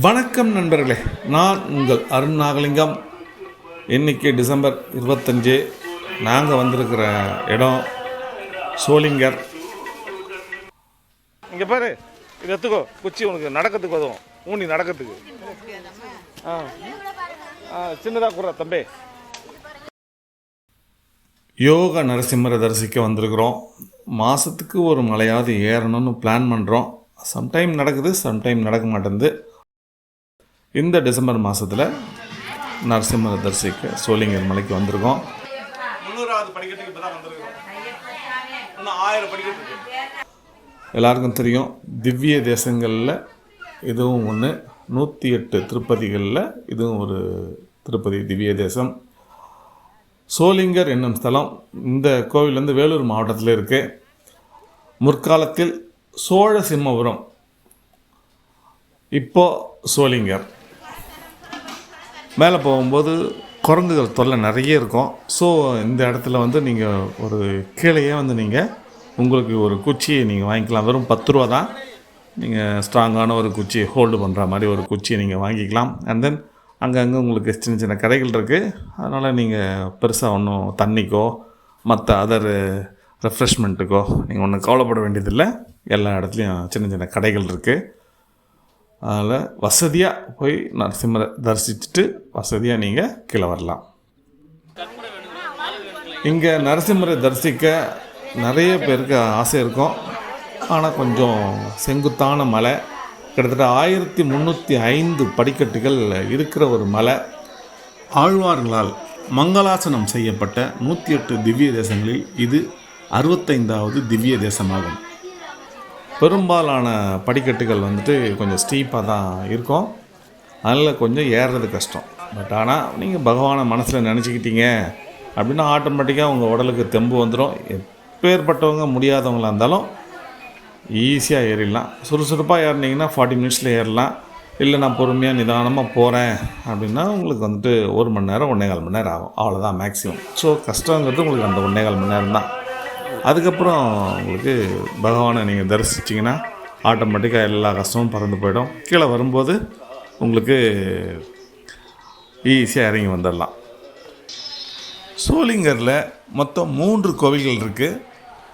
வணக்கம் நண்பர்களே நான் உங்கள் அருண் நாகலிங்கம். இன்றைக்கி டிசம்பர் இருபத்தஞ்சு. நாங்கள் வந்திருக்கிற இடம் சோளிங்கர். இங்கே பாரு இது எடுத்துக்கோ. குச்சி உனக்கு நடக்கிறதுக்கு உதவும் ஊனி நடக்கிறதுக்கு. ஆ. சின்னதாக குடுறா தம்பி. யோக நரசிம்மரை தரிசிக்க வந்திருக்கிறோம். மாதத்துக்கு ஒரு மலையாவது ஏறணும்னு பிளான் பண்ணுறோம் சம்டைம் நடக்குது சம்டைம் நடக்க மாட்டேங்குது. இந்த டிசம்பர் மாதத்தில் நரசிம்மரை தரிசிக்க சோளிங்கர் மலைக்கு வந்திருக்கோம். முந்நூறாவது படிக்கட்டுக்கு இப்போ தான் வந்திருக்கிறோம் இன்னும் ஆயிரம் படிக்கட்டு எல்லாருக்கும் தெரியும் திவ்ய தேசங்களில் இதுவும் ஒன்று நூற்றி எட்டு திருப்பதிகளில் இதுவும் ஒரு திருப்பதி திவ்ய தேசம். சோளிங்கர் என்னும் ஸ்தலம் இந்த கோவில் வந்து வேலூர் மாவட்டத்தில் இருக்குது முற்காலத்தில் சோழ சிம்மபுரம். இப்போ சோளிங்கர். மேலே போகும்போது குரங்குகள் தொல்லை நிறைய இருக்கும். ஸோ இந்த இடத்துல வந்து நீங்கள் ஒரு கீழேயே வந்து நீங்கள் உங்களுக்கு ஒரு குச்சியை நீங்கள் வாங்கிக்கலாம். வெறும் பத்து ரூபா தான். நீங்கள் ஸ்ட்ராங்கான ஒரு குச்சி ஹோல்டு பண்ணுற மாதிரி ஒரு குச்சியை நீங்கள் வாங்கிக்கலாம். அண்ட் தென் அங்கங்கே உங்களுக்கு சின்ன சின்ன கடைகள் இருக்குது அதனால் நீங்கள் பெருசாக ஒன்றும் தண்ணிக்கோ மற்ற அதர் ரெஃப்ரெஷ்மெண்ட்டுக்கோ நீங்கள் ஒன்றும் கவலைப்பட வேண்டியதில்லை. எல்லா இடத்துலையும் சின்ன சின்ன கடைகள் இருக்குது அதில் வசதியாக போய் நரசிம்மரை தரிசிச்சுட்டு வசதியாக நீங்கள் கீழே வரலாம். இங்கே நரசிம்மரை தரிசிக்க நிறைய பேருக்கு ஆசை இருக்கும். ஆனால் கொஞ்சம் செங்குத்தான மலை கிட்டத்தட்ட ஆயிரத்தி முந்நூற்றி ஐந்து படிக்கட்டுகள் இருக்கிற ஒரு மலை. ஆழ்வார்களால் மங்களாசனம் செய்யப்பட்ட நூற்றி எட்டு திவ்ய தேசங்களில் இது அறுபத்தைந்தாவது திவ்ய தேசமாகும். பெரும்பாலான படிக்கட்டுகள் வந்துட்டு கொஞ்சம் ஸ்டீப்பாக தான் இருக்கும். அதில் கொஞ்சம் ஏறுறது கஷ்டம். பட் ஆனால் நீங்கள் பகவானை மனசில் நினச்சிக்கிட்டீங்க அப்படின்னா ஆட்டோமேட்டிக்காக உங்கள் உடலுக்கு தெம்பு வந்துடும் எப்பேற்பட்டவங்க முடியாதவங்களாக இருந்தாலும் ஈஸியாக ஏறிடலாம். சுறுசுறுப்பாக ஏறினீங்கன்னா ஃபார்ட்டி மினிட்ஸில் ஏறலாம். இல்லை நான் பொறுமையாக நிதானமாக போகிறேன் அப்படின்னா உங்களுக்கு வந்துட்டு ஒரு மணி நேரம் ஒன்றே கால் மணி நேரம் ஆகும். அவ்வளோதான் மேக்ஸிமம் ஸோ கஷ்டங்கிறது உங்களுக்கு அந்த ஒன்றே கால் மணி நேரம் தான். அதுக்கப்புறம் உங்களுக்கு பகவானை நீங்கள் தரிசிச்சிங்கன்னா ஆட்டோமேட்டிக்காக எல்லா கஷ்டமும் பறந்து போயிடும். கீழே வரும்போது உங்களுக்கு ஈஸியாக இறங்கி வந்துடலாம். சோளிங்கரில் மொத்தம் மூன்று கோவில்கள் இருக்குது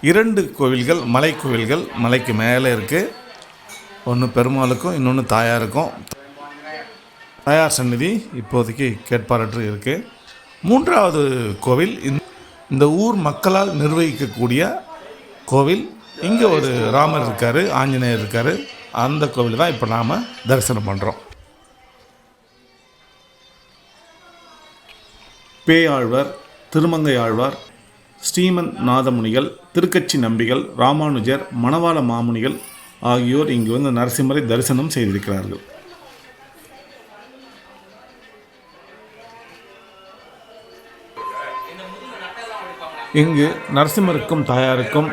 இரண்டு கோவில்கள் மலை கோவில்கள் மலைக்கு மேலே இருக்குது ஒன்று பெருமாளுக்கும் இன்னொன்று தாயாருக்கும். தாயார் சந்நிதி இப்போதைக்கு கேட்பாரற்று இருக்குது மூன்றாவது கோவில் இந்த- இந்த ஊர் மக்களால் நிர்வகிக்கக்கூடிய கோவில். இங்கே ஒரு ராமர் இருக்கார் ஆஞ்சநேயர் இருக்கார். அந்த கோவில் தான் இப்போ நாம் தரிசனம் பண்ணுறோம் பேயாழ்வார் திருமங்கை ஆழ்வார் ஸ்ரீமன் நாதமுனிகள் திருக்கச்சி நம்பிகள் ராமானுஜர் மணவாள மாமுனிகள் ஆகியோர் இங்கு வந்து நரசிம்மரை தரிசனம் செய்திருக்கிறார்கள். இங்கு நரசிம்மருக்கும் தாயாருக்கும்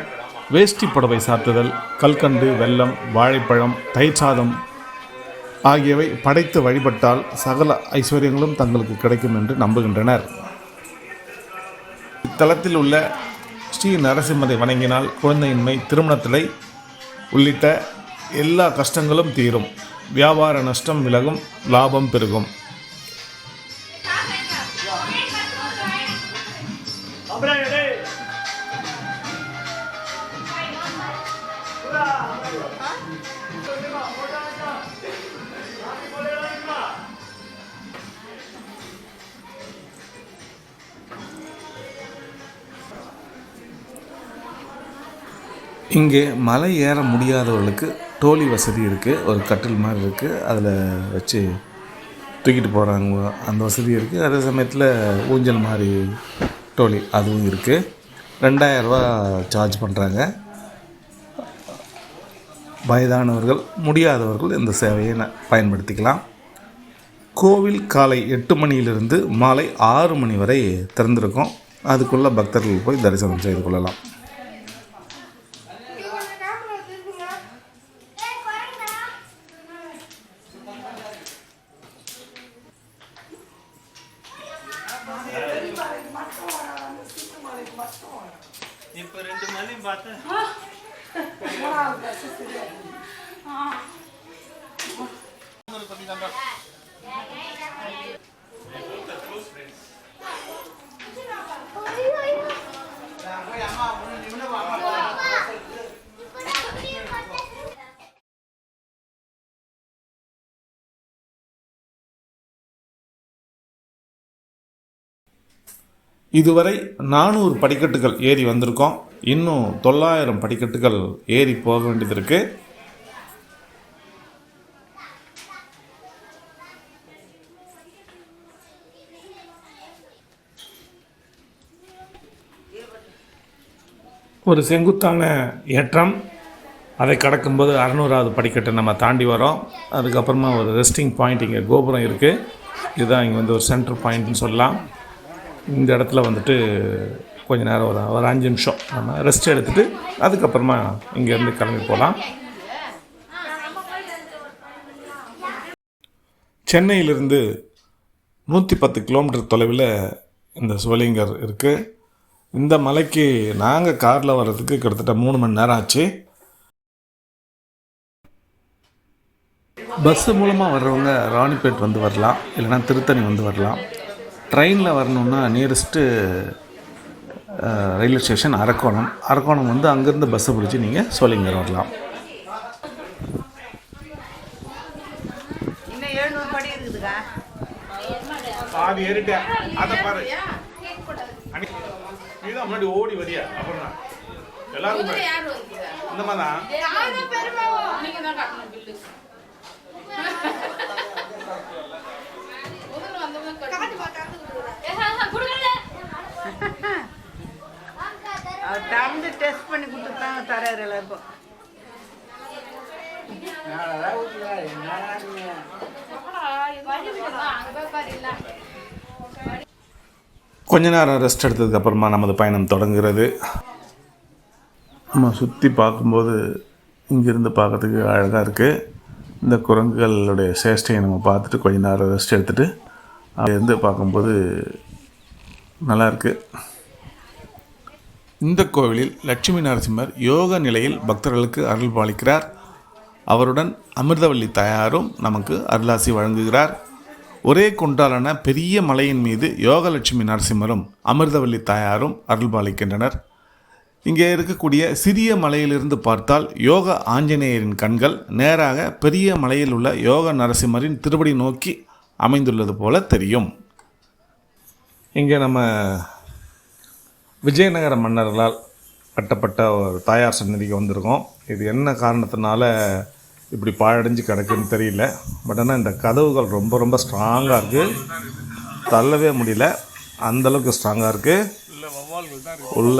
வேஷ்டி புடவை சாத்துதல் கல்கண்டு வெல்லம் வாழைப்பழம் தயிர் சாதம் ஆகியவை படைத்து வழிபட்டால் சகல ஐஸ்வர்யங்களும் தங்களுக்கு கிடைக்கும் என்று நம்புகின்றனர். இத்தலத்தில் உள்ள ஸ்ரீ நரசிம்மரை வணங்கினால் குழந்தையின்மை திருமணத்திலை உள்ளிட்ட எல்லா கஷ்டங்களும் தீரும். வியாபார நஷ்டம் விலகும் லாபம் பெருகும். இங்கே மலை ஏற முடியாதவர்களுக்கு டோலி வசதி இருக்குது ஒரு கட்டில் மாதிரி இருக்குது அதில் வச்சு தூக்கிட்டு போகிறாங்க அந்த வசதி இருக்குது அதே சமயத்தில் ஊஞ்சல் மாதிரி டோலி அதுவும் இருக்குது ரெண்டாயிரரூவா சார்ஜ் பண்ணுறாங்க வயதானவர்கள் முடியாதவர்கள் இந்த சேவையை பயன்படுத்திக்கலாம். கோவில் காலை எட்டு மணியிலிருந்து மாலை ஆறு மணி வரை திறந்திருக்கும். அதுக்குள்ளே பக்தர்கள் போய் தரிசனம் செய்து கொள்ளலாம் இப்போ ரெண்டு மணியும் பார்த்து இதுவரை நானூறு படிக்கட்டுகள் ஏறி வந்திருக்கோம். இன்னும் தொள்ளாயிரம் படிக்கட்டுகள் ஏறி போக வேண்டியது இருக்கு ஒரு செங்குத்தான ஏற்றம். அதை கடக்கும்போது அறநூறாவது படிக்கட்டை நம்ம தாண்டி வரோம். அதுக்கப்புறமா ஒரு ரெஸ்டிங் பாயிண்ட் இங்கே கோபுரம் இருக்குது இதுதான் இங்கே வந்து ஒரு சென்டர் பாயிண்ட்னு சொல்லலாம். இந்த இடத்துல வந்துட்டு கொஞ்சம் நேரம் ஒரு ஒரு அஞ்சு நிமிஷம். நம்ம ரெஸ்ட் எடுத்துகிட்டு அதுக்கப்புறமா இங்கேருந்து கிளம்பி போகலாம். சென்னையிலிருந்து நூற்றி பத்து கிலோமீட்டர் தொலைவில் இந்த சிவலிங்கர் இருக்குது இந்த மலைக்கு நாங்கள் காரில் வர்றதுக்கு கிட்டத்தட்ட மூணு மணி நேரம் ஆச்சு. பஸ்ஸு மூலமாக வர்றவங்க ராணிப்பேட் வந்து வரலாம். இல்லைன்னா திருத்தணி வந்து வரலாம். ட்ரெயினில் வரணுன்னா nearest railway station Arakkonam. Arakkonam வந்து அங்கேருந்து பஸ்ஸை பிடிச்சி நீங்கள் சோளிங்கர் வரலாம். ஓடி வரியா? அப்புறம் எல்லாரும் இந்த மாதிரி தான். திறந்து டெஸ்ட் பண்ணி கொடுத்துட்டாங்க தராரு எல்லாருக்கும். கொஞ்ச நேரம் ரெஸ்ட் எடுத்ததுக்கு அப்புறமா நமது பயணம் தொடங்குகிறது. நம்ம சுற்றி பார்க்கும்போது இங்கேருந்து பார்க்கறதுக்கு அழகாக இருக்குது இந்த குரங்குகளுடைய சேஷ்டையை நம்ம பார்த்துட்டு கொஞ்ச நேரம் ரெஸ்ட் எடுத்துகிட்டு அங்கேருந்து பார்க்கும்போது நல்லா இருக்கு. இந்த கோவிலில் லட்சுமி நரசிம்மர் யோக நிலையில் பக்தர்களுக்கு அருள் பாலிக்கிறார். அவருடன் அமிர்தவள்ளி தாயாரும் நமக்கு அருளாசி வழங்குகிறார். ஒரே கொண்டாலான பெரிய மலையின் மீது யோகலட்சுமி நரசிம்மரும் அமிர்தவள்ளி தாயாரும் அருள் பாலிக்கின்றனர். இங்கே இருக்கக்கூடிய சிறிய மலையிலிருந்து பார்த்தால் யோக ஆஞ்சநேயரின் கண்கள் நேராக பெரிய மலையில் உள்ள யோக நரசிம்மரின் திருப்படி நோக்கி அமைந்துள்ளது போல தெரியும். இங்கே நம்ம விஜயநகர மன்னர்களால் கட்டப்பட்ட ஒரு தாயார் சன்னதிக்கு வந்திருக்கோம். இது என்ன காரணத்தினால இப்படி பாழடைஞ்சு கிடக்குன்னு தெரியல. பட் ஆனால் இந்த கதவுகள் ரொம்ப ரொம்ப ஸ்ட்ராங்காக இருக்குது தள்ளவே முடியல. அந்தளவுக்கு ஸ்ட்ராங்காக இருக்குது உள்ள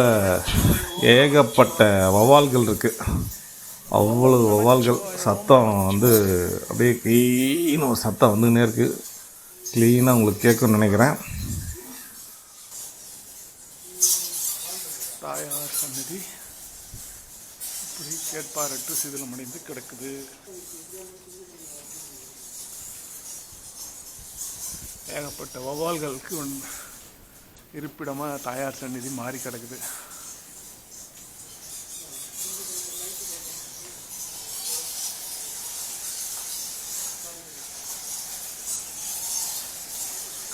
ஏகப்பட்ட வவால்கள் இருக்குது அவ்வளவு வவால்கள். சத்தம் வந்து அப்படியே க்ளீன் ஒரு சத்தம் வந்துக்கினே இருக்குது க்ளீனாக உங்களுக்கு கேட்கும்னு நினைக்கிறேன் தாயார் சன்னதி ஏற்பாடற்று சிதிலமடைந்து கிடக்குது. ஏகப்பட்ட வவால்களுக்கு இருப்பிடமாக இருப்பிடமா தாயார் சந்நிதி மாறி கிடக்குது.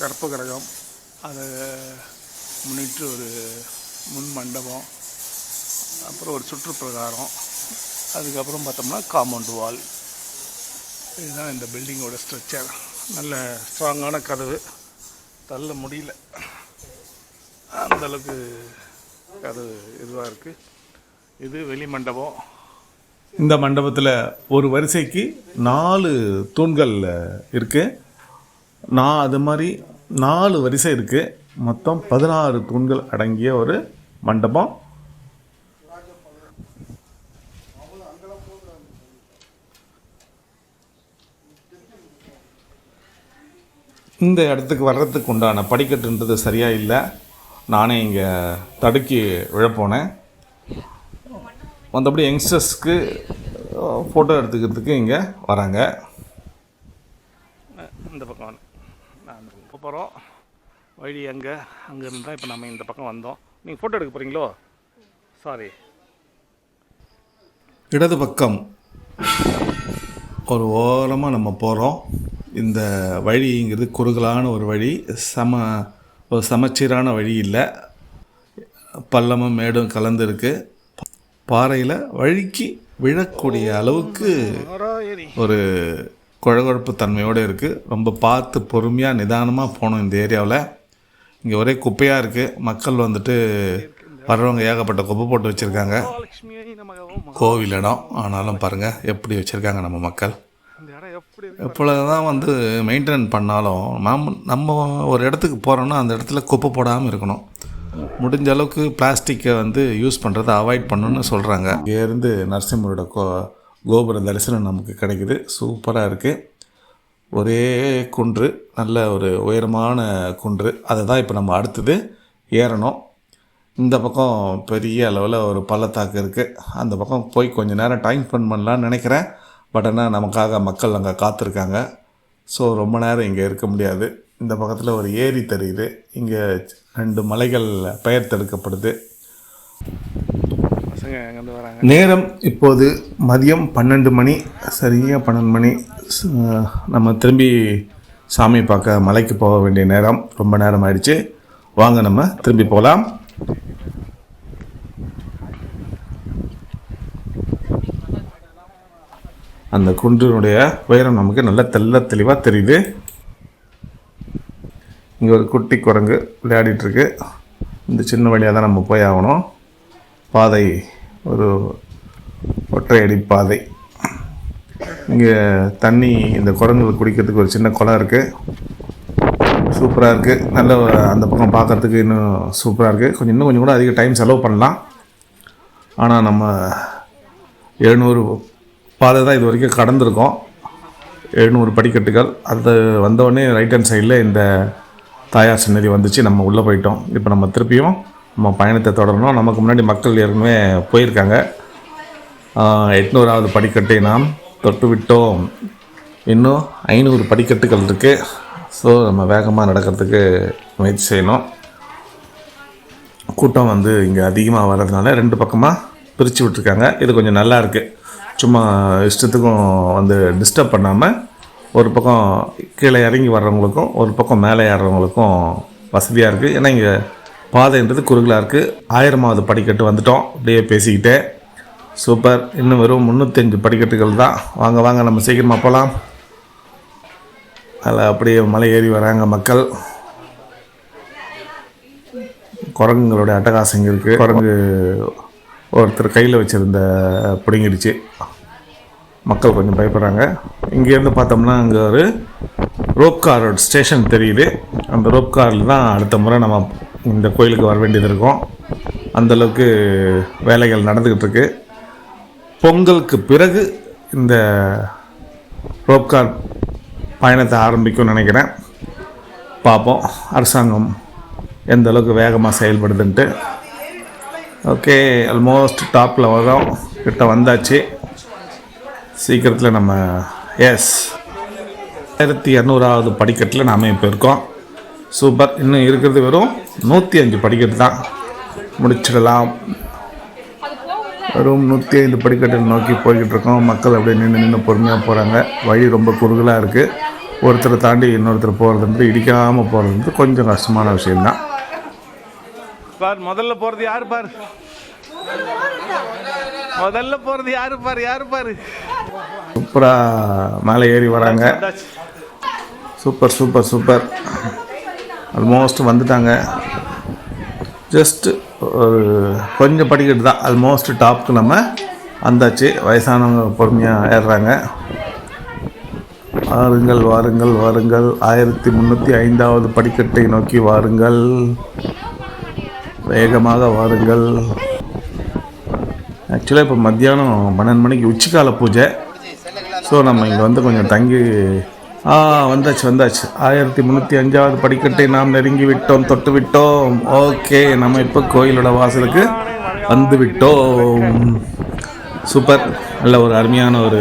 கற்ப கிரகம் அதை முன்னிட்டு ஒரு முன் மண்டபம் அப்புறம் ஒரு சுற்றுப்பிரகாரம். அதுக்கப்புறம் பார்த்தோம்னா காம்பவுண்ட் வால். இதுதான் இந்த பில்டிங்கோட ஸ்ட்ரக்சர். நல்ல ஸ்ட்ராங்கான கதவு. தள்ள முடியல. அந்த அளவுக்கு கதவு இதுவாக இருக்குது இது வெளி மண்டபம். இந்த மண்டபத்தில் ஒரு வரிசைக்கு நாலு தூண்கள் இருக்குது நான் அது மாதிரி நாலு வரிசை இருக்குது மொத்தம் பதினாறு தூண்கள் அடங்கிய ஒரு மண்டபம். இந்த இடத்துக்கு வர்றதுக்கு உண்டான படிக்கட்டுன்றது சரியாக இல்லை. நானே இங்கே தடுக்கி விழப்போனேன். மற்றபடி யங்ஸ்டர்ஸ்க்கு ஃபோட்டோ எடுத்துக்கிறதுக்கு இங்கே வராங்க. இந்த பக்கம் போகிறோம் வழி அங்கே அங்கேருந்து தான் இப்போ நம்ம இந்த பக்கம் வந்தோம். நீங்கள் ஃபோட்டோ எடுக்க போகிறீங்களோ சாரி இடது பக்கம் ஒரு ஓரமாக நம்ம போகிறோம் இந்த வழிங்கிறது குறுகலான ஒரு வழி சம ஒரு சமச்சீரான வழி இல்லை. பள்ளமும் மேடும் கலந்துருக்கு. பாறையில் வழுக்கி விழக்கூடிய அளவுக்கு ஒரு குழகுழப்பு தன்மையோடு இருக்குது ரொம்ப பார்த்து பொறுமையாக நிதானமாக போகணும் இந்த ஏரியாவில். இங்கே ஒரே குப்பையாக இருக்குது மக்கள் வந்துட்டு வர்றவங்க ஏகப்பட்ட குப்பை போட்டு வச்சுருக்காங்க. கோவில் இடம். ஆனாலும் பாருங்கள் எப்படி வச்சுருக்காங்க நம்ம மக்கள். எப்பொழுதுதான் வந்து மெயின்டைன் பண்ணாலும் நாம் நம்ம ஒரு இடத்துக்கு போகிறோன்னா அந்த இடத்துல குப்பை போடாமல் இருக்கணும். முடிஞ்ச அளவுக்கு பிளாஸ்டிக்கை வந்து யூஸ் பண்ணுறதை அவாய்ட் பண்ணணும்னு சொல்கிறாங்க இங்கேருந்து நரசிம்மரோட கோ கோபுர தரிசனம் நமக்கு கிடைக்குது. சூப்பராக இருக்குது ஒரே குன்று நல்ல ஒரு உயரமான குன்று. அதை தான் இப்போ நம்ம அடுத்தது ஏறணும். இந்த பக்கம் பெரிய அளவில் ஒரு பள்ளத்தாக்கு இருக்குது அந்த பக்கம் போய் கொஞ்ச நேரம் டைம் ஸ்பெண்ட் பண்ணலான்னு நினைக்கிறேன். பட் ஆனால் நமக்காக மக்கள் அங்கே காத்திருக்காங்க. ஸோ ரொம்ப நேரம் இங்கே இருக்க முடியாது. இந்த பக்கத்தில் ஒரு ஏரி தெரியுது. இங்கே ரெண்டு மலைகள் பெயர் தடுக்கப்படுது. நேரம் இப்போது மதியம் பன்னெண்டு மணி. சரியாக பன்னெண்டு மணி. நம்ம திரும்பி சாமி பார்க்க மலைக்கு போக வேண்டிய நேரம் ரொம்ப நேரம் ஆயிடுச்சு. வாங்க நம்ம திரும்பி போகலாம். அந்த குன்றினுடைய உயரம் நமக்கு நல்ல தெள்ள தெளிவாக தெரியுது. இங்கே ஒரு குட்டி குரங்கு விளையாடிட்டுருக்கு. இந்த சின்ன வழியாக தான் நம்ம போய் ஆகணும். பாதை ஒரு ஒற்றையடி பாதை. இங்கே தண்ணி இந்த குரங்குகள் குடிக்கிறதுக்கு ஒரு சின்ன குளம் இருக்குது சூப்பராக இருக்குது நல்ல அந்த பக்கம் பார்க்கறதுக்கு இன்னும் சூப்பராக இருக்குது கொஞ்சம் இன்னும் கொஞ்சம் கூட அதிக டைம் செலவு பண்ணலாம். ஆனால் நம்ம எழுநூறு பாதை தான் இது வரைக்கும் கடந்திருக்கோம். எழுநூறு படிக்கட்டுகள். அது வந்தோடனே ரைட் ஹேண்ட் சைடில் இந்த தாயார் சன்னதி வந்துச்சு. நம்ம உள்ளே போயிட்டோம். இப்போ நம்ம திருப்பியும் நம்ம பயணத்தை தொடரணும். நமக்கு முன்னாடி மக்கள் ஏற்கனவே போயிருக்காங்க. எட்நூறாவது படிக்கட்டை நாம் தொட்டு விட்டோம் இன்னும் ஐநூறு படிக்கட்டுகள் இருக்குது ஸோ நம்ம வேகமாக நடக்கிறதுக்கு முயற்சி செய்யணும். கூட்டம் வந்து இங்கே அதிகமாக வர்றதுனால ரெண்டு பக்கமாக பிரித்து விட்டுருக்காங்க. இது கொஞ்சம் நல்லா இருக்குது சும்மா இஷ்டத்துக்கும் வந்து டிஸ்டர்ப் பண்ணாமல் ஒரு பக்கம் கீழே இறங்கி வர்றவங்களுக்கும் ஒரு பக்கம் மேலே ஏறுறவங்களுக்கும் வசதியாக இருக்குது ஏன்னா இங்கே பாதைன்றது குறுகலாக இருக்குது ஆயிரமாவது படிக்கட்டு வந்துட்டோம். அப்படியே பேசிக்கிட்டே. சூப்பர் இன்னும் வெறும் முந்நூற்றஞ்சு படிக்கட்டுகள் தான். வாங்க வாங்க நம்ம சீக்கிரமாக போகலாம் அதில் அப்படியே மலை ஏறி வராங்க மக்கள். குரங்குங்களுடைய அட்டகாசம் இருக்குது குரங்கு ஒருத்தர் கையில் வச்சுருந்த பிடுங்கிடுச்சு. மக்கள் கொஞ்சம் பயப்படுறாங்க. இங்கேருந்து பார்த்தோம்னா அங்கே ஒரு ரோப் கார் ஸ்டேஷன் தெரியுது. அந்த ரோப் காரில் தான் அடுத்த முறை நம்ம இந்த கோயிலுக்கு வர வேண்டியது இருக்கும். அந்தளவுக்கு வேலைகள் நடந்துக்கிட்டு இருக்கு. பொங்கலுக்கு பிறகு இந்த ரோப் கார் பயணத்தை ஆரம்பிக்கும்னு நினைக்கிறேன். பார்ப்போம். அரசாங்கம் எந்த அளவுக்கு வேகமாக செயல்படுதுன்ட்டு. ஓகே ஆல்மோஸ்ட் டாப்பில் வரோம் கிட்ட வந்தாச்சு. சீக்கிரத்தில் நம்ம எஸ் ஆயிரத்தி இரநூறாவது படிக்கட்டில் நாம் இப்போ இருக்கோம். சூப்பர் இன்னும் இருக்கிறது வெறும் நூற்றி அஞ்சு படிக்கட்டு தான். முடிச்சிடலாம். வெறும் நூற்றி ஐந்து படிக்கட்டை நோக்கி போய்கிட்டு இருக்கோம். மக்கள் அப்படியே நின்று நின்று பொறுமையாக போகிறாங்க வழி ரொம்ப குறுகலாக இருக்குது ஒருத்தரை தாண்டி இன்னொருத்தர் போகிறது இடிக்காமல் போகிறது கொஞ்சம் கஷ்டமான விஷயம்தான். பார் முதல்ல போறது யாரு பாரு? முதல்ல போறது யாரு பாரு யாரு பாரு? சூப்பராக மேலே ஏறி வராங்க. Super super super. ஆல்மோஸ்ட் வந்துட்டாங்க. ஜஸ்ட் ஒரு கொஞ்சம் படிக்கட்டு தான். ஆல்மோஸ்ட் டாப்க்கு நம்ம வந்தாச்சு. வயசானவங்க பொறுமையாக ஏறுறாங்க. வாருங்கள் வாருங்கள் வாருங்கள். ஆயிரத்தி முந்நூற்றி ஐந்தாவது படிக்கட்டை நோக்கி வாருங்கள். வேகமாக வாருங்கள். ஆக்சுவலாக இப்போ மத்தியானம் பன்னெண்டு மணிக்கு உச்சிக்கால பூஜை. ஸோ நம்ம இங்கே வந்து கொஞ்சம் தங்கி ஆ வந்தாச்சு வந்தாச்சு. ஆயிரத்தி முந்நூற்றி அஞ்சாவது படிக்கட்டை நாம் நெருங்கி விட்டோம் தொட்டு விட்டோம். ஓகே நம்ம இப்போ கோயிலோட வாசலுக்கு வந்து விட்டோம். சூப்பர் நல்ல ஒரு அருமையான ஒரு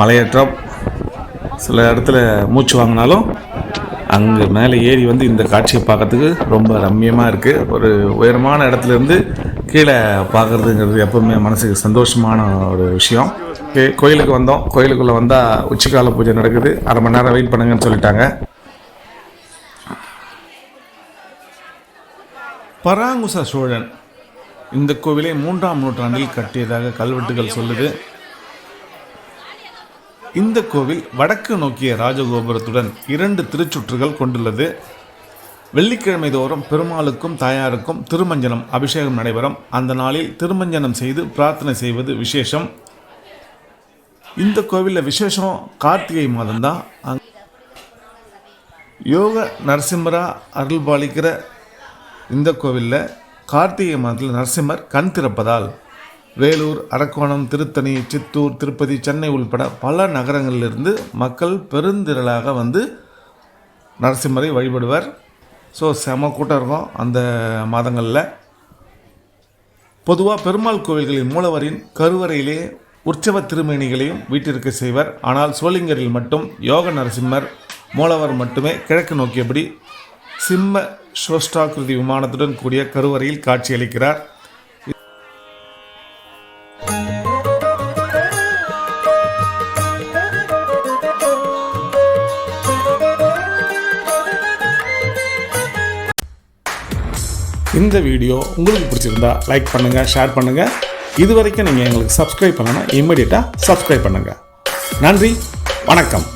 மலையேற்றம். சில இடத்துல மூச்சு வாங்கினாலும் அங்கே மேலே ஏறி வந்து இந்த காட்சியை பார்க்கறதுக்கு ரொம்ப ரம்மியமாக இருக்குது ஒரு உயரமான இடத்துலேருந்து கீழே பார்க்குறதுங்கிறது எப்போவுமே மனசுக்கு சந்தோஷமான ஒரு விஷயம். கோயிலுக்கு வந்தோம். கோயிலுக்குள்ளே வந்தால் உச்சிக்கால பூஜை நடக்குது. அரை மணி நேரம் வெயிட் பண்ணுங்கன்னு சொல்லிட்டாங்க. பராங்குச சோழன் இந்த கோவிலை மூன்றாம் நூற்றாண்டில் கட்டியதாக கல்வெட்டுகள் சொல்லுது. இந்த கோவில் வடக்கு நோக்கிய ராஜகோபுரத்துடன் இரண்டு திருச்சுற்றுகள் கொண்டுள்ளது. வெள்ளிக்கிழமை தோறும் பெருமாளுக்கும் தாயாருக்கும் திருமஞ்சனம் அபிஷேகம் நடைபெறும். அந்த நாளில் திருமஞ்சனம் செய்து பிரார்த்தனை செய்வது விசேஷம். இந்த கோவிலில் விசேஷம் கார்த்திகை மாதம்தான். அங் யோக நரசிம்மரா அருள் பாலிக்கிற இந்த கோவிலில் கார்த்திகை மாதத்தில் நரசிம்மர் கண் திறப்பதால் வேலூர் அரக்கோணம் திருத்தணி சித்தூர் திருப்பதி சென்னை உள்பட பல நகரங்களிலிருந்து மக்கள் பெருந்திரளாக வந்து நரசிம்மரை வழிபடுவர். ஸோ செம கூட்டம் இருக்கும் அந்த மாதங்களில். பொதுவாக பெருமாள் கோவில்களின் மூலவரின் கருவறையிலே உற்சவ திருமேனிகளையும் வீட்டிற்கு செய்வர். ஆனால் சோளிங்கரில் மட்டும் யோக நரசிம்மர் மூலவர் மட்டுமே கிழக்கு நோக்கியபடி சிம்ம சோஷ்டாகிருதி விமானத்துடன் கூடிய கருவறையில் காட்சியளிக்கிறார். இந்த வீடியோ உங்களுக்கு பிடிச்சிருந்தா லைக் பண்ணுங்கள் ஷேர் பண்ணுங்கள் இது வரைக்கும் நீங்கள் எங்களுக்கு சப்ஸ்கிரைப் பண்ணலைன்னா இம்மிடியட்டாக சப்ஸ்கிரைப் பண்ணுங்கள் நன்றி வணக்கம்.